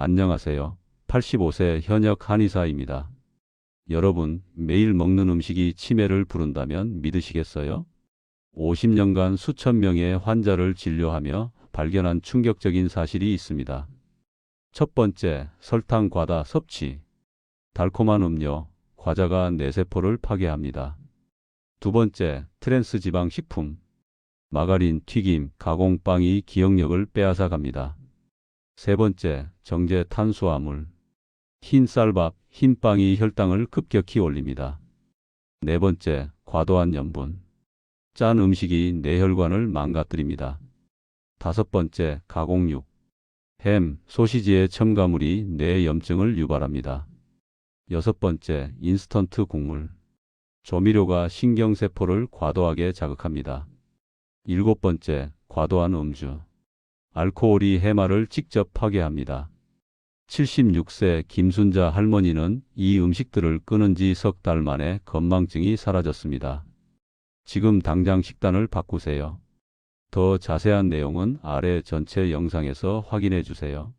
안녕하세요. 85세 현역 한의사입니다. 여러분, 매일 먹는 음식이 치매를 부른다면 믿으시겠어요? 50년간 수천 명의 환자를 진료하며 발견한 충격적인 사실이 있습니다. 첫 번째, 설탕 과다 섭취. 달콤한 음료, 과자가 뇌세포를 파괴합니다. 두 번째, 트랜스 지방 식품. 마가린, 튀김, 가공빵이 기억력을 빼앗아 갑니다. 세 번째, 정제 탄수화물. 흰 쌀밥, 흰 빵이 혈당을 급격히 올립니다. 네 번째, 과도한 염분. 짠 음식이 뇌혈관을 망가뜨립니다. 다섯 번째, 가공육. 햄, 소시지의 첨가물이 뇌 염증을 유발합니다. 여섯 번째, 인스턴트 국물. 조미료가 신경세포를 과도하게 자극합니다. 일곱 번째, 과도한 음주. 알코올이 해마를 직접 파괴합니다. 76세 김순자 할머니는 이 음식들을 끊은 지 석 달 만에 건망증이 사라졌습니다. 지금 당장 식단을 바꾸세요. 더 자세한 내용은 아래 전체 영상에서 확인해 주세요.